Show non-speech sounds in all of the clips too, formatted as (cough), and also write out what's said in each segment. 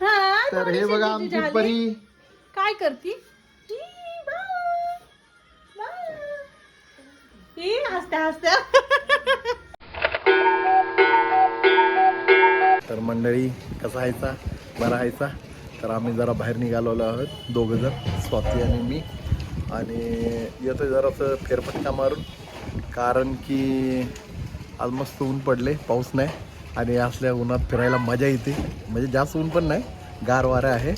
हा, तर हे बघा आमची झाली. परी काय करती ई, बाय. बाय. ई, हसते हसते तर मंडळी कसा हायचा बरा हायचा तर आम्ही जरा बाहेर निघालेलो आहोत दोघं जण स्वाती आणि मी आणि येतोय जरासं फेरफटका मारून कारण की आज मस्त ऊन पडले पाऊस नाही आणि असल्या उन्हात फिरायला मजा येते. म्हणजे जास्त ऊन पण नाही गार वारा आहे.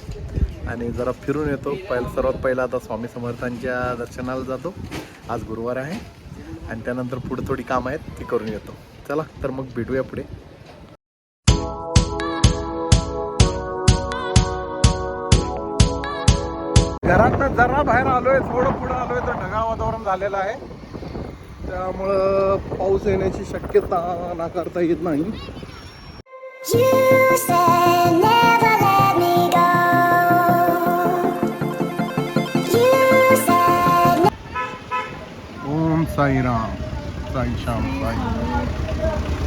आणि जरा फिरून येतो. पहिला सर्वात पहिला आता स्वामी समर्थांच्या दर्शनाला जातो. आज गुरुवार आहे. आणि त्यानंतर पुढे थोडी कामं आहेत ती करून येतो. चला तर मग भेटूया पुढे. घरात जरा बाहेर आलोय थोडं पुढं आलोय तर ढगाळ वातावरण झालेलं आहे. त्यामुळं पाऊस येण्याची शक्यता नाकारता येत नाही. साईराम साई श्याम साई.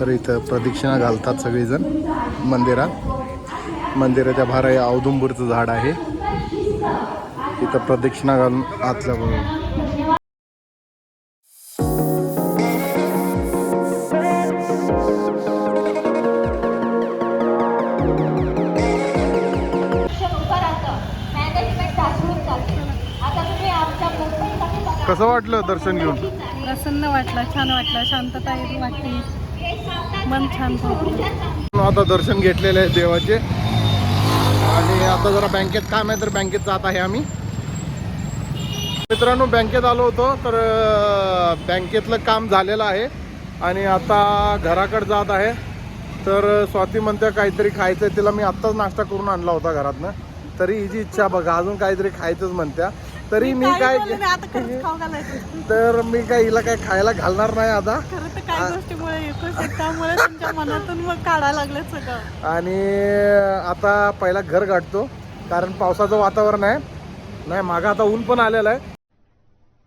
तर इथं प्रदक्षिणा घालतात सगळेजण मंदिरात. मंदिराच्या भार हे औदुंबूरचं झाड आहे. इथं प्रदक्षिणा घालून आतल्या बरोबर कसं वाटलं दर्शन घेऊन? प्रसन्न वाटलं छान वाटलं शांतता येत वाटली. मन छान आता दर्शन घेतलेले आहे देवाचे. आणि आता जरा बँकेत काम आहे तर बँकेत जात आहे आम्ही. मित्रांनो बँकेत आलो होतो तर बँकेतलं काम झालेलं आहे. आणि आता घराकडे जात आहे. तर स्वाती म्हणते काहीतरी खायचं आहे तिला मी आत्ताच नाश्ता करून आणला होता घरातनं. तरी हिची इच्छा बघा अजून काहीतरी खायचंच म्हणत्या. तरी मी काय घालायचं. तर मी काय हिला काय खायला घालणार नाही आता. आणि आता पहिला घर गाठतो कारण पावसाचं वातावरण आहे. नाही मागं आता ऊन पण आलेलं आहे.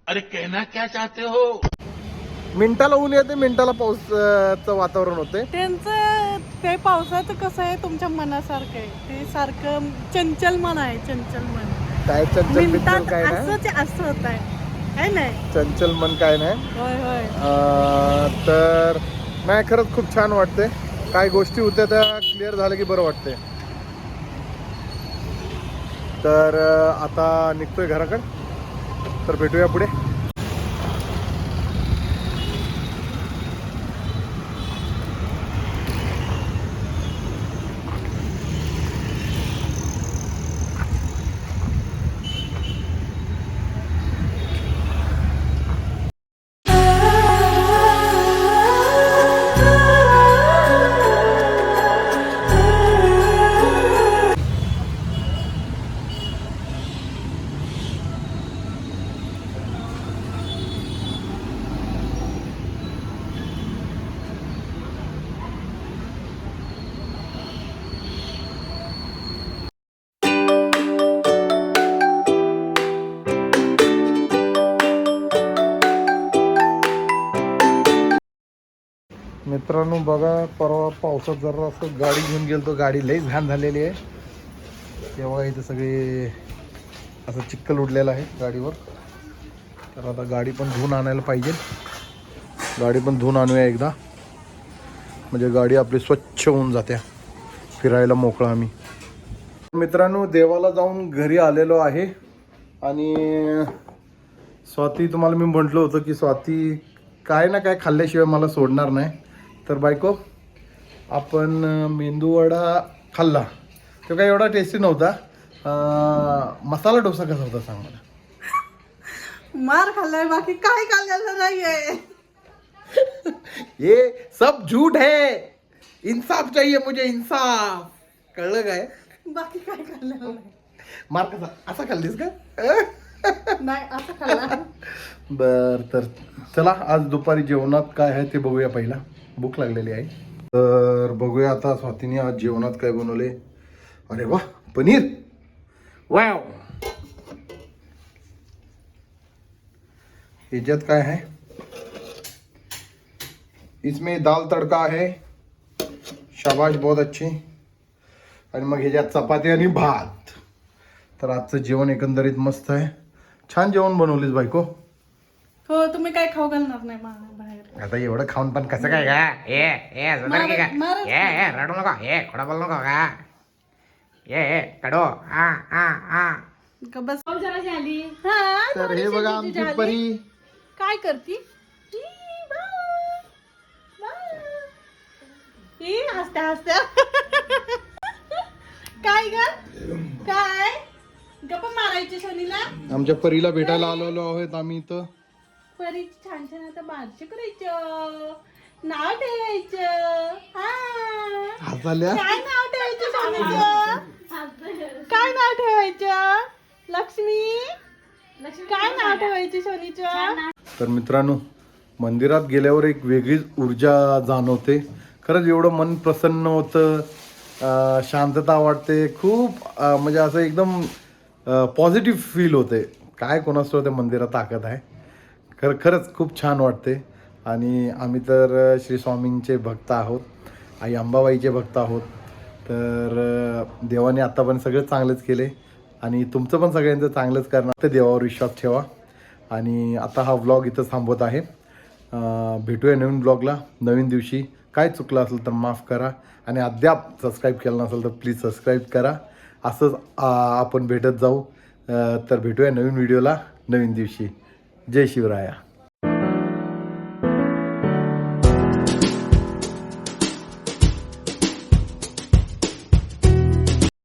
अरे कहना क्या चाहते हो? मिनिटाला ऊन येते मिनिटाला पावसाचं वातावरण होते. त्यांचं ते पावसाचं कसं आहे तुमच्या मनासारखं आहे. ते सारखं चंचल मन आहे चंचल मन. काय चंचल बिंचल काय नाही? असंच असं होत आहे. नाही चंचल मन काय नाही? तर नाही खरंच खूप छान वाटते काय गोष्टी होत्या त्या क्लिअर झाल्या की बरं वाटते तर आता निघतोय घराकडे. तर भेटूया पुढे. मित्रांनो बघा परवा पावसात जरा असं गाडी घेऊन गेलो गाडी लई घाण झालेली आहे. तेव्हा इथे सगळे असं चिक्कल उडलेलं आहे गाडीवर. तर आता गाडी पण धुवून आणायला पाहिजे. गाडी पण धुवून आणूया एकदा. म्हणजे गाडी आपली स्वच्छ होऊन जाते. फिरायला मोकळा आम्ही. मित्रांनो देवाला जाऊन घरी आलेलो आहे. आणि स्वाती तुम्हाला मी म्हटलं होतं की स्वाती काय ना काय खाल्ल्याशिवाय मला सोडणार नाही. तर बायको आपण मेंदूवडा खाल्ला. तो काय एवढा टेस्टी नव्हता. मसाला डोसा कसा होता सांग मला. मार खाल्लाय बाकी काय खाल्लेलं नाहीये. (laughs) ये सब झूठ है. इंसाफ चाहिए मुझे इंसाफ कळलं काय? बाकी काय खाल्लेलं नाही. मार कसा? असा खाल्लीस का? नाही असं खाल्ला. (laughs) बर तर चला आज दुपारी जेवणात काय आहे ते बघूया पहिला. भूक लागलेली आहे. तर बघूया आता स्वातीने आज जेवणात काय बनवले. अरे वा पनीर. वाव ह्याच्यात काय आहे? इसमें दाल तडका है शाबाश बहुत अच्छी. आणि मग ह्याच्यात चपाती आणि भात. तर आजचं जेवण एकंदरीत मस्त आहे. छान जेवण बनवलीस बायको. हो तुम्ही काय खाऊ घालणार नाही मा- बाहेर आता एवढं खाऊन पण कसं काय का ए ए सुंदर की का ए ए रडू नको. ए खोडा बोल नको का ए ए कडो. आ आ आ. ग बस. जरा झाली हा तर हे बघा आमची परी. काय करती? हसत्या हसत्या काय ग? काय? गप्पा मारायची शनीला आमच्या परीला भेटायला आलेलो आहोत आम्ही इथं. परी छान छान आता बारशे करायचं. नाव ठेवायचं. हा. हसाल्या काय नाव ठेवायचं सोनीचं? काय नाव ठेवायचं? लक्ष्मी? काय नाव ठेवायचं सोनीचं? तर मित्रांनो मंदिरात गेल्यावर एक वेगळीच ऊर्जा जाणवते. खरंच एवढं मन प्रसन्न होतं अं, शांतता वाटते. खूप अं, म्हणजे असं एकदम पॉझिटिव्ह फील होते. काय कोणाचं त्या मंदिरात ताकद आहे? खरं खरंच खूप छान वाटते आणि आम्ही तर श्री स्वामींचे भक्त आहोत. आई अंबाबाईचे भक्त आहोत. तर देवाने आत्तापर्यंत सगळं चांगलंच केले आणि तुमचं पण सगळ्यांचं चांगलंच करणार तर देवावर विश्वास ठेवा. आणि आता हा व्लॉग इथं थांबवत आहे. भेटूया नवीन ब्लॉगला नवीन दिवशी काय चुकलं असेल तर माफ करा. आणि अद्याप सबस्क्राईब केलं नसेल तर प्लीज सबस्क्राईब करा. असंच आपण भेटत जाऊ. तर भेटूया नवीन व्हिडिओला नवीन दिवशी. જય શિવરાયા.